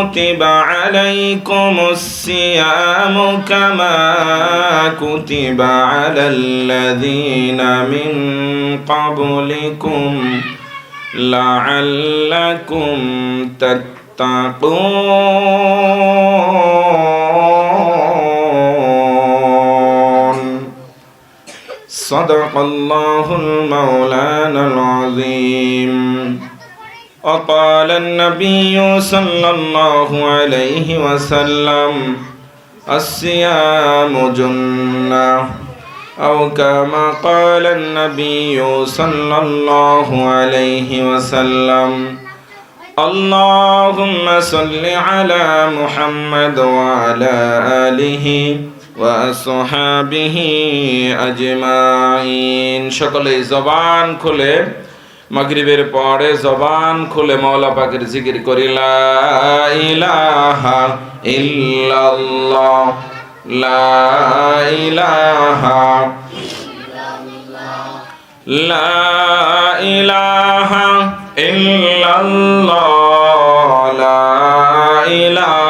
كتب عليكم الصيام كما كتب على الذين من قبلكم لعلكم تتقون. صدق الله المولانا العظيم. وقال النبي صلى الله عليه وسلم الصيام جنة أو كما قال النبي صلى الله عليه وسلم اللهم صل على محمد وعلى آله وأصحابه أجمعين شكل زبان كله মাগরিবের পরে জবান খুলে মৌলা পাকের জিকির করি, লা ইলাহা ইল্লাল্লাহ, লা ইলাহা লা ইলাহা ইল্লাল্লাহ, লা ইলাহা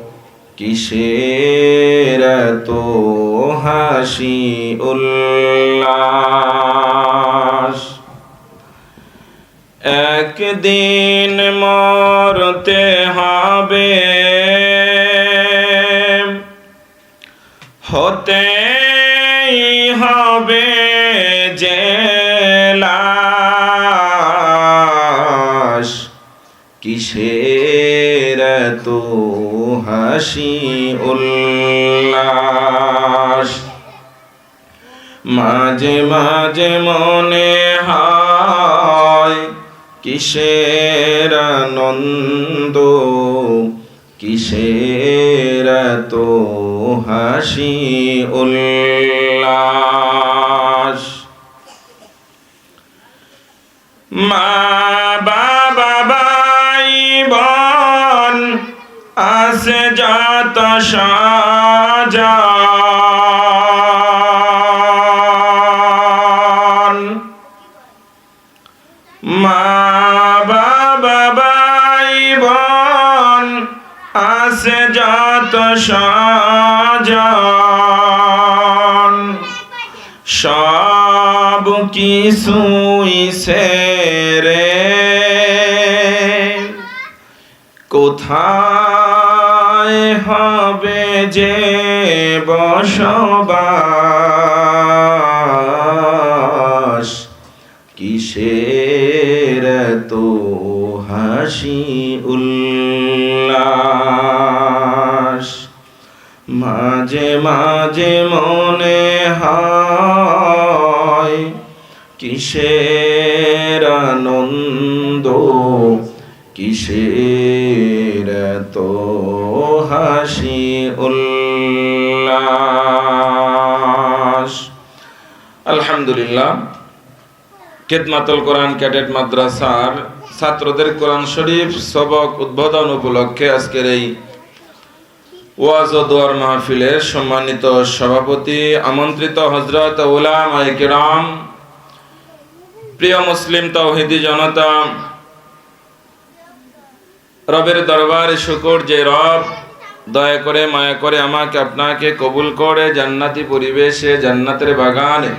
কিসের তো হাসি উল্লাস? একদিন মরতে হবে। হতে হাসি উল্লাস মাঝে মাঝে মনে হয় কিসের আনন্দ কিসের তো হাসি উল্লাস মা সাজান মা বাবা ভাই বোন আসে যত সাজান সব কিছুই সেরে। কোথায় হবে যে বসবাস। কিসের তো হাসি উল্লাস? মাঝে মাঝে মনে হয় কিসের আনন্দ কিসের হাসি উল্লাস আলহামদুলিল্লাহ কেতমাতুল কোরআন ক্যাডেট মাদ্রাসার ছাত্রদের কোরআন শরীফ সবক উদ্বোধন উপলক্ষে আজকের এই ওয়াজ ও দোয়ার মাহফিলের সম্মানিত সভাপতি, আমন্ত্রিত হজরত উলামা কিরাম, প্রিয় মুসলিম তৌহিদি জনতা, রবের দরবারে শুকর যে রব দয়া করে মায়া করে আমাকে, আপনাকে কবুল করে জান্নাতি পরিবেশে, জান্নাতের বাগানে।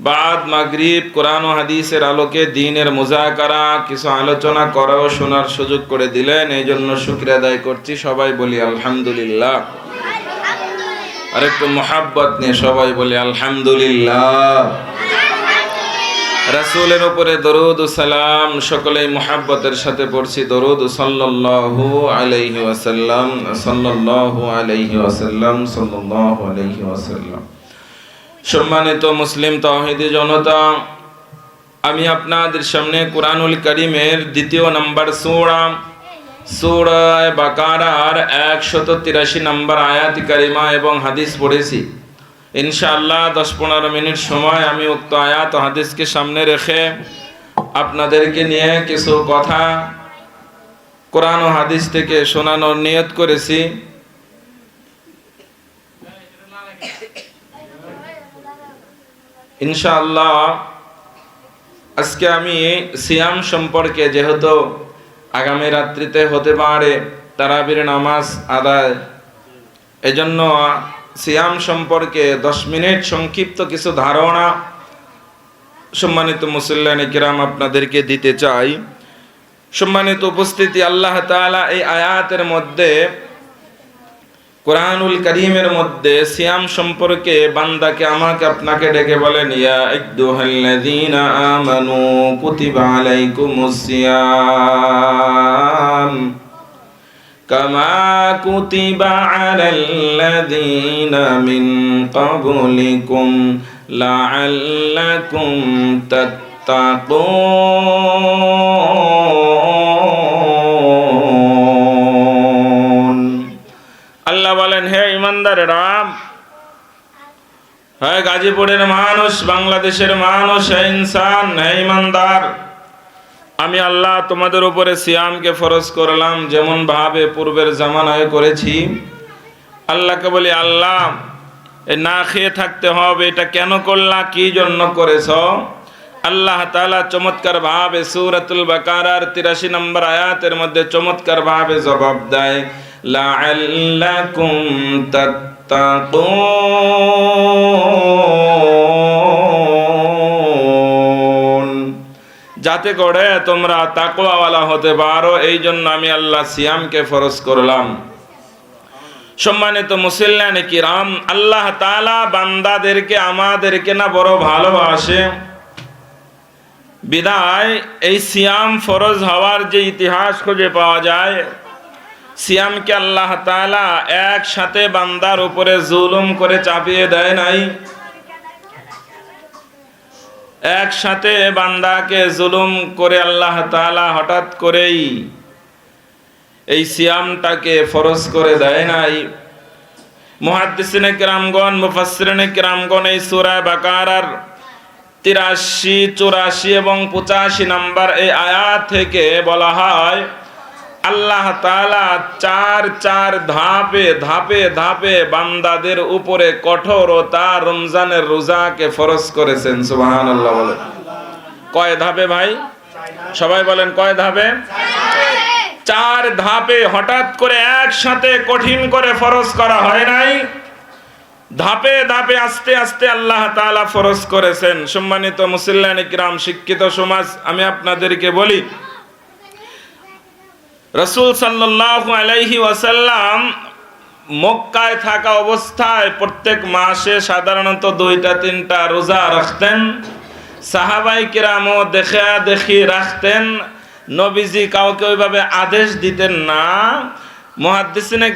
বাদ, মাগরিব, কোরআন হাদিসের আলোকে দিনের মুজাকারা, কিছু আলোচনা করা ও শোনার সুযোগ করে দিলেন। এই জন্য শুক্রিয়া আদায় করছি। সবাই বলি আলহামদুলিল্লাহ। আর একটু মোহাব্বত নিয়ে সবাই বলি আলহামদুলিল্লাহ। রাসূলের উপরে দরুদ সালাম, সকলেই মোহাব্বতের সাথে পড়ছি। দরুদ সাল্লাল্লাহু আলাইহি ওয়াসাল্লাম, সাল্লাল্লাহু আলাইহি ওয়াসাল্লাম, সাল্লাল্লাহু আলাইহি ওয়াসাল্লাম। সম্মানিত মুসলিম তাওহীদি জনতা, আমি আপনাদের সামনে কোরআনুল করিমের দ্বিতীয় নাম্বার সূরা সূরা বাকারার একশত তিরাশি নম্বর আয়াত কারিমা এবং হাদিস পড়েছি। ইনশাআল্লাহ দশ পনেরো মিনিট সময় আমি উক্ত আয়াত হাদিসকে সামনে রেখে আপনাদেরকে নিয়ে কিছু কথা কোরআন ও হাদিস থেকে শোনানোর নিয়ত করেছি। ইনশাআল্লাহ আজকে আমি সিয়াম সম্পর্কে যেহেতু আগামী রাত্রিতে হতে পারে তারাবির নামাজ আদায়, এজন্য সিয়াম সম্পর্কে দশ মিনিট সংক্ষিপ্ত কিছু ধারণা সম্মানিত মুসল্লান কিরাম আপনাদেরকে দিতে চাই। সম্মানিত উপস্থিতি, আল্লাহ তাআলা এই আয়াতের মধ্যে, কোরআনুল করিমের মধ্যে সিয়াম সম্পর্কে বান্দাকে আমাকে আপনাকে ডেকে বলেন, ইয়া আমানু কুতিবা আলাইকুমুস সিয়াম। আল্লাহ বলেন হে ইমানদার রাম হ্যাঁ গাজীপুরের মানুষ বাংলাদেশের মানুষ হে ইনসান হে ইমানদার আমি আল্লাহ তোমাদের উপরে সিয়ামকে ফরজ করলাম, যেমন ভাবে পূর্বের জামানায় করেছি। আল্লাহকে বলি, আল্লাহ না খেয়ে থাকতে হবে, এটা কেন করলা, কি জন্য করেছ? আল্লাহ তালা চমৎকার ভাবে সূরাতুল বাকারার 83 নম্বর আয়াতের মধ্যে চমৎকার ভাবে জবাব দেয়, লাআল্লাকুম তাত্তাকুন। যাতে করে তোমরা তাকওয়াওয়ালা হতে পারো এই জন্য আমি আল্লাহ সিয়ামকে ফরজ করলাম। সম্মানিত মুসল্লান কিরাম, আল্লাহ তাআলা বান্দাদেরকে, আমাদেরকে না বড় ভালোবাসে। বিদায়, এই সিয়াম ফরজ হওয়ার যে ইতিহাস খুঁজে পাওয়া যায়, সিয়ামকে আল্লাহ তাআলা একসাথে বান্দার উপরে জুলুম করে চাপিয়ে দেয় নাই। একসাথে বান্দাকে জুলুম করে আল্লাহ তালা হঠাৎ করেই এই সিয়ামটাকে ফরজ করে দেয় নাই। মহাদিসিনে কিরামগণ মুফাসরিনে কিরামগণ এই সুরায় বাকারার তিরাশি, চুরাশি এবং পঁচাশি নাম্বার এই আয়াত থেকে বলা হয় আল্লাহ তাআলা চার চার ধাপে ধাপে ধাপে বান্দাদের উপরে কঠোর ও কঠোরতা রমজানের রোজাকে ফরজ করেছেন, সুবহানাল্লাহ বলেন। কয় ধাপে ভাই? সবাই বলেন কয় ধাপে? চার ধাপে হঠাৎ করে একসাথে কঠিন করে ফরজ করা হয় নাই? ধাপে ধাপে আস্তে আস্তে আল্লাহ তাআলা ফরজ করেছেন। সম্মানিত মুসল্লান ইকরাম, শিক্ষিত সমাজ, আমি আপনাদেরকে বলি রসুল সাল্লাহ আলাইহি ওয়াসাল্লাম মক্কায় থাকা অবস্থায় প্রত্যেক মাসে সাধারণত দুইটা, তিনটা রোজা রাখতেন। সাহাবাই কিরামও দেখা দেখি রাখতেন। নবীজি কাউকে ওইভাবে আদেশ দিতেন না। মহাদ্দিসিনে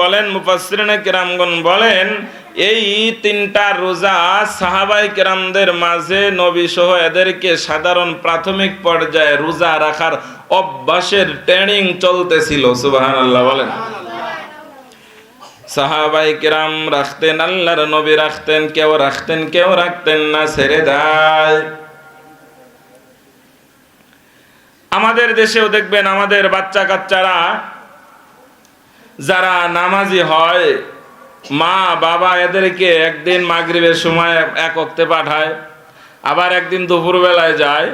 বলেন, মুফাসসিরিনে কিরামগণ বলেন, এই তিনটা রোজা সাহাবাই কিরামদের মাঝে নবী সহ এদেরকে সাধারণ প্রাথমিক পর্যায়ে রোজা রাখার অভ্যাসের ট্রেনিং চলতেছিল। সুবহানাল্লাহ, বলেন। সাহাবাই কিরাম রাখতেন, আল্লাহর নবী রাখতেন, কেউ রাখতেন কেউ রাখতেন না, ছেড়ে দেয় আমাদের দেশেও দেখবেন, আমাদের বাচ্চা কাচ্চারা যারা নামাজি হয়, মা, বাবা এদেরকে একদিন মাগরিবের সময় এক অক্তে পাঠায়, আবার একদিন দুপুরবেলায় যায়।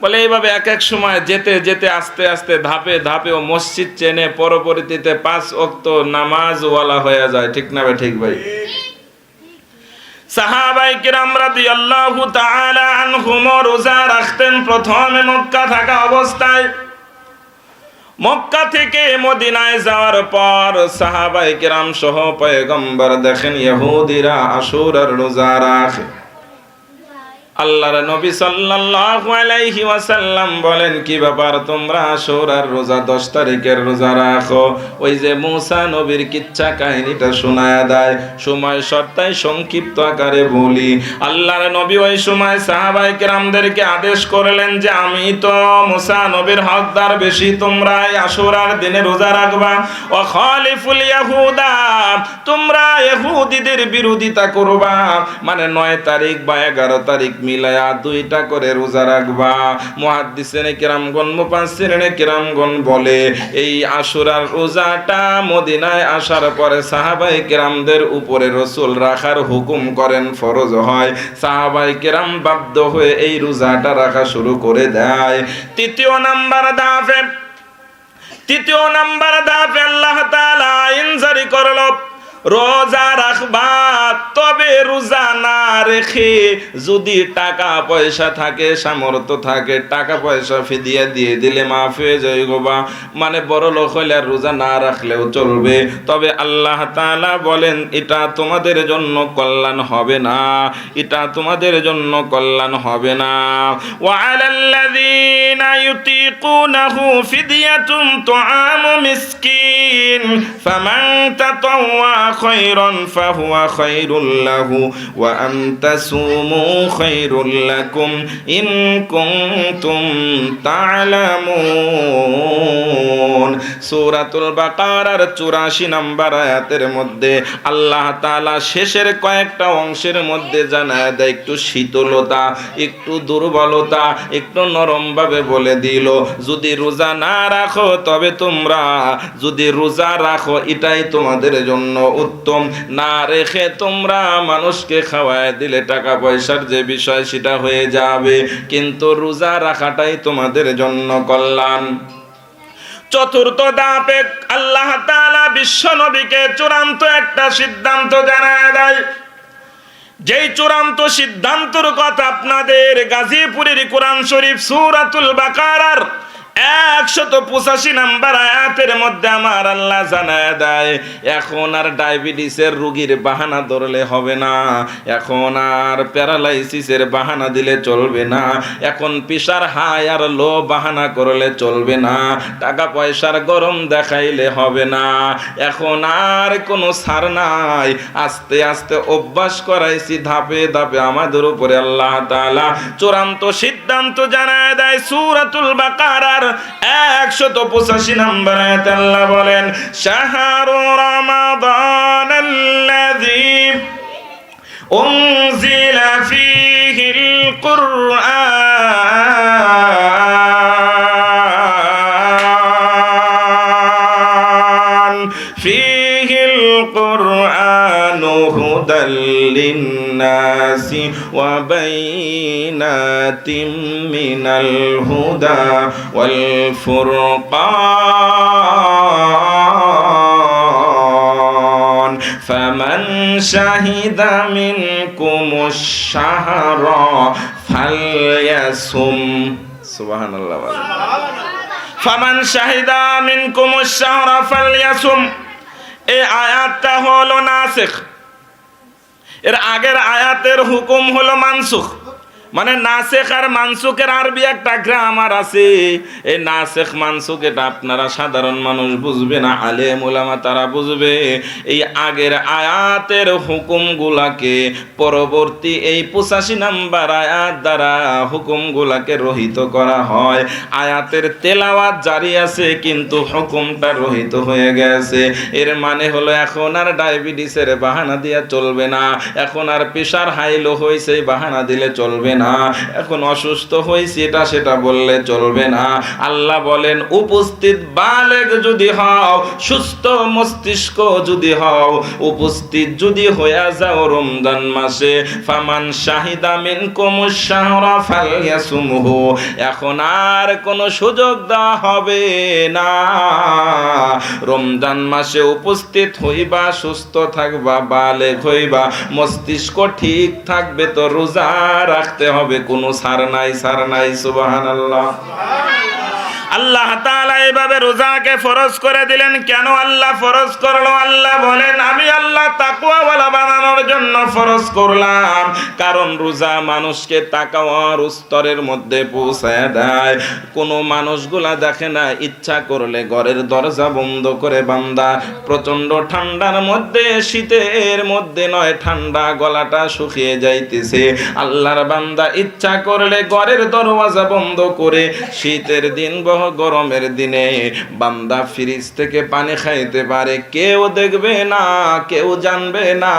বলে এইভাবে এক এক সময় যেতে যেতে, আস্তে আস্তে, ধাপে ধাপে ও মসজিদ চেনে পরপরিতিতে পাঁচ অক্ত নামাজওয়ালা হয়ে যায়। ঠিক না ভাই ঠিক ভাই? সাহাবাই কিরাম রাদিয়াল্লাহু তাআলা আনহুম রোজা রাখতেন প্রথমে মক্কা থাকা অবস্থায়। মক্কা থেকে মদিনায় যাওয়ার পর সাহাবাই কিরাম সহ পয়গম্বর দেখেন ইহুদিরা আসুরার রোজা রাখে। আল্লাহর নবী সাল্লাল্লাহু আলাইহি ওয়াসাল্লাম বলেন, কি ব্যাপার? তোমরা আশুরার রোজা 10 তারিখের রোজা রাখো। ওই যে মুসা নবীর কিচ্ছা কাহিনীটা শোনায়া দেয়। সময় সত্তায় সংক্ষিপ্ত আকারে বলি, আল্লাহর নবী ওই সময় সাহাবায়ে কেরামদেরকে আদেশ করলেন যে, আমি তো মুসা নবীর হকদার বেশি তোমরা এই আশুরার দিনে রোজা রাখবা। ও খালিফুল ইয়াহুদা, তোমরা ইহুদিদের বিরোধিতা করবা। মানে 9 তারিখ বা 11 তারিখ মিলায়া দুইটা করে রোজা রাখবা। মুহাদ্দিসিনে কিরামগণ মুফাসসিরিনে কিরামগণ বলে, এই আশুরার রোজাটা মদিনায় আসার পরে সাহাবাই কিরামদের উপরে রসুল রাখার হুকুম করেন, ফরজ হয়। সাহাবাই কিরাম বাধ্য হয়ে এই রোজাটা রাখা শুরু করে দেয়। তৃতীয় নাম্বার দাফে, তৃতীয় নাম্বার দাফে আল্লাহ তাআলা আইন জারি করল। রোজা রেখে যদি টাকা পয়সা থাকে, সামর্থ্য থাকে, টাকা পয়সা ফিদিয়া দিয়ে দিলে মাফ হয়ে যায় গোবা মানে বড় লোক হইলে রোজা না রাখলেও চলবে। তবে আল্লাহ তালা বলেন, এটা তোমাদের জন্য কল্যাণ হবে না। এটা তোমাদের জন্য কল্যাণ হবে না। ওয়ালাল্লাযীনা ইউতীকুনাহু ফিদিয়াতুন তুআমু মিসকিন। ফামান তাতাওয়া খায়রান ফাহুয়া খায়রুল লাহু। ওয়া আন تصوموا خير لكم إن كنتم تعلمون সূরাতুল বাকারার 84 নম্বর আয়াতের মধ্যে আল্লাহ তাআলা শেষের কয়েকটা অংশের মধ্যে জানায় দেয় একটু শীতলতা একটু দুর্বলতা একটু নরম ভাবে বলে দিল যদি রোজা না রাখো তবে তোমরা যদি রোজা রাখো এটাই তোমাদের জন্য উত্তম না রেখে তোমরা মানুষকে খাওয়ায় দিলে টাকা পয়সার যে বিষয় সেটা হয়ে যাবে। কিন্তু রোজা রাখাটাই তোমাদের জন্য কল্যাণ। চতুর্থ দাপে আল্লাহ তাআলা বিশ্ব নবীকে চূড়ান্ত একটা সিদ্ধান্ত জানায় দেয়। যেই চূড়ান্ত সিদ্ধান্তর কথা আপনাদের গাজীপুরের কোরআন শরীফ সূরাতুল বাকারার একশত পঁচাশি নাম্বার আয়াতের মধ্যে আমার আল্লাহ জানায় দেয়, এখন আর ডায়াবেটিসের রুগীর বাহানা ধরলে হবে না, এখন আর প্যারালাইসিসের বাহানা দিলে চলবে না, এখন পিসার হাই আর লো বাহানা করলে চলবে না, টাকা পয়সার গরম দেখাইলে হবে না, এখন আর কোনো সার নাই, আস্তে আস্তে অভ্যাস করাইছি ধাপে ধাপে আমাদের উপরে আল্লাহ তাআলা চূড়ান্ত সিদ্ধান্ত জানায় দেয়, সূরাতুল বাকারার একশত পঁচাশি নম্বর আয়াত আল্লাহ বলেন শাহরু রমাদান আল্লাযী أنزل فيه القرآن فيه القرآن هدى للناس وبينات من الهدى والفرقان فمن شهد منكم الشهر فليصم سبحان الله ফামান শাহিদা মিনকুম শাহরা ফালইয়াসুম এই আয়াতটা হলো নাসিখ এর আগের আয়াতের হুকুম হলো মানসুখ। মানে নাসেখ আর মানসুকের আরবি একটা গ্রামার আছে। এই নাসেখ মানসুক এটা আপনারা সাধারণ মানুষ বুঝবে না আলে ওলামা তারা বুঝবে। এই আগের আয়াতের হুকুমগুলাকে পরবর্তী এই পঁচাশি নাম্বার আয়াত দ্বারা হুকুমগুলাকে রহিত করা হয়। আয়াতের তেলাওয়াত জারি আছে, কিন্তু হুকুমটা রহিত হয়ে গেছে। এর মানে হলো এখন আর ডায়াবেটিসের বাহানা দিয়া চলবে না। এখন আর প্রেশার হাইলো হয়েছে বাহানা দিলে চলবে না। না, এখন অসুস্থ হয়েছি এটা সেটা বললে চলবে না। আল্লাহ বলেন, উপস্থিত বালেগ যদি হও, সুস্থ মস্তিষ্ক যদি হও, উপস্থিত যদি হইয়া যাও রমজান মাসে, ফামান শাহিদা মিন কুমুশাহরা ফালিয়াসুমহু এখন আর কোনো সুযোগ দেওয়া হবে না। রমজান মাসে উপস্থিত হইবা, সুস্থ থাকবা বালেগ হইবা, মস্তিষ্ক ঠিক থাকবে তো রোজা রাখতে হবে কোনো সার নাই সার নাই সুবাহান আল্লাহ তাআলা এইভাবে রোজাকে ফরজ করে দিলেন। কেন আল্লাহ ফরজ করল? আল্লাহ বলেন, আমি আল্লাহ তাকওয়াওয়ালা বানানোর জন্য ফরজ করলাম। কারণ রোজা মানুষকে তাকাওয়ার স্তরের মধ্যে পৌঁছায় দেয়। কোনো মানুষগুলা দেখে না, ইচ্ছা করলে ঘরের দরজা বন্ধ করে বান্দা প্রচণ্ড ঠান্ডার মধ্যে, শীতের মধ্যে নয়, ঠান্ডা গলাটা শুকিয়ে যাইতেছে। আল্লাহর বান্দা ইচ্ছা করলে ঘরের দরওয়াজা বন্ধ করে শীতের দিন বহ গরমের দিনে। বান্দা ফ্রিজ থেকে পানি খাইতে পারে, কেউ দেখবে না, কেউ জানবে না।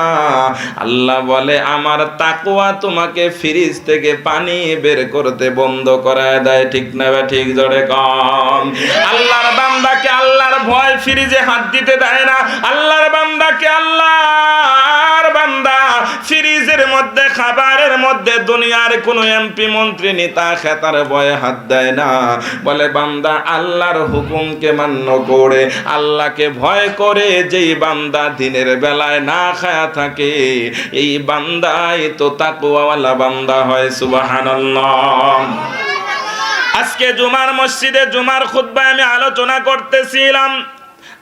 আল্লাহ বলে, আমার তাকুয়া তোমাকে ফ্রিজ থেকে পানি বের করতে বন্ধ করায় দেয়। ঠিক না বা ঠিক জোরে কম আল্লাহর বান্দাকে আল্লাহর ভয় ফ্রিজে হাত দিতে দেয় না। আল্লাহর বান্দাকে আল্লাহর বান্দা ফ্রিজের মধ্যে, খাবারের মধ্যে দুনিয়ার কোনো এমপি মন্ত্রী নেতা খেতার ভয়ে হাত দেয় না। বলে, বান্দা, আল্লাহর হুকুমকে মান্য করে, আল্লাহকে ভয় করে যেই বান্দা দিনের বেলায় না খায়া থাকে, এই বান্দাই তো তাকুয়াওয়ালা বান্দা হয়, সুবহানাল্লাহ। আজকে জুমার মসজিদে জুমার খুতবায় আমি আলোচনা করতেছিলাম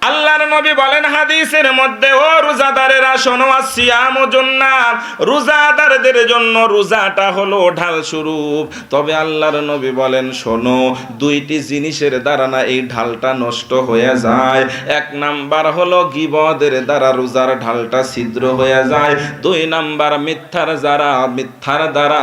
আল্লাহর নবী বলেন হাদিসের মধ্যে, ও রোজাদারেরা, শোনো আসিয়াম জন্নাত। রোজাদারদের জন্য রোজাটা হলো ঢাল স্বরূপ। তবে আল্লাহর নবী বলেন, শোনো, দুইটি জিনিসের দ্বারা না এই ঢালটা নষ্ট হয়ে যায়। এক নাম্বার হলো গিবদের দ্বারা রোজার ঢালটা ছিদ্র হয়ে যায়। দুই নাম্বার মিথ্যার যারা, মিথ্যার দ্বারা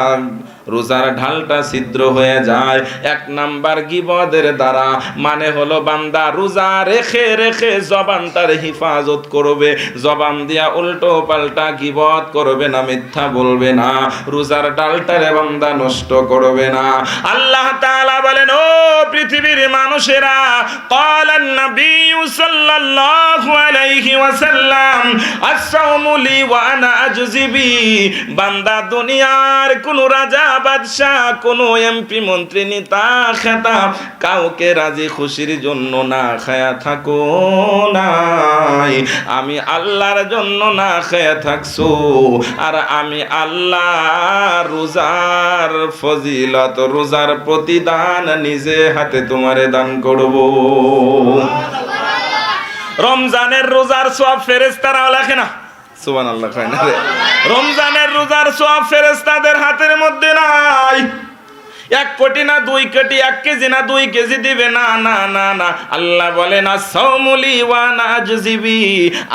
রোজার ঢালটা ছিদ্র হয়ে যায়। এক নাম্বার গিবদের দ্বারা মানে হলো বান্দা রোজা রেখে রেখে জবানটার হিফাজত করবে। জবান দিয়া উল্টো পাল্টা গিবদ করবে না, মিথ্যা বলবে না। রোজার ডালটারে বান্দা নষ্ট করবে না। আল্লাহ তাআলা বলেন, ও পৃথিবীর মানুষেরা ক্বালান নবী সাল্লাল্লাহু আলাইহি ওয়াসাল্লাম, আস-সাওমু লি ওয়া আনা আজজিবি। বান্দা দুনিয়ার কোন রাজা বাদশাহ কোন এমপি মন্ত্রী নেতা খেতা কাউকে রাজি খুশির জন্য না খায়া থাকো নাই। আমি আল্লাহর জন্য না খায়া থাকছো। আর আমি আল্লাহ রোজার ফজিলত রোজার প্রতিদান নিজে হাতে তোমারে দান করব। রমজানের রোজার সব ফেরেস্তারাও লেখে না? সুবান আল্লাহ না রমজানের রোজার সব ফেরেস্তাদের হাতের মধ্যে নাই। এক কোটি না দুই কোটি, এক কেজি না দুই কেজি দিবে। না না না না। আল্লাহ বলে, না সৌমুলি ওয়ানা জিবি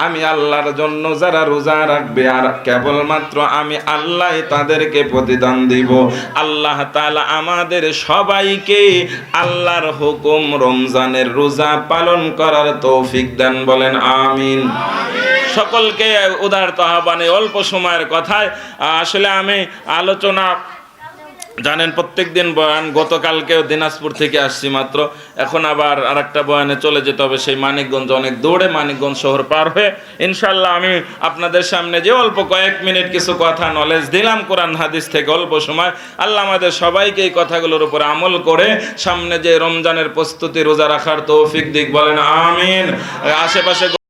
আমি আল্লাহর জন্য যারা রোজা রাখবে, আর কেবলমাত্র আমি আল্লাহ তাদেরকে প্রতিদান দিব। আল্লাহ তালা আমাদের সবাইকে আল্লাহর হুকুম রমজানের রোজা পালন করার তৌফিক দেন বলেন, আমিন। সকলকে উদারত আহ্বানে অল্প সময়ের কথায় আসলে আমি আলোচনা, জানেন প্রত্যেক দিন বয়ান, গতকালকেও দিনাজপুর থেকে আসছি মাত্র, এখন আবার আর একটা বয়ানে চলে যেতে হবে, সেই মানিকগঞ্জ, অনেক দৌড়ে মানিকগঞ্জ শহর পার হয়ে ইনশাল্লাহ আমি আপনাদের সামনে যে অল্প কয়েক মিনিট কিছু কথা নলেজ দিলাম কোরআন, হাদিস থেকে অল্প সময়, আল্লাহ আমাদের সবাইকে এই কথাগুলোর উপর আমল করে, সামনে যে রমজানের প্রস্তুতি রোজা রাখার তৌফিক দিক, বলেন আমিন। আশেপাশে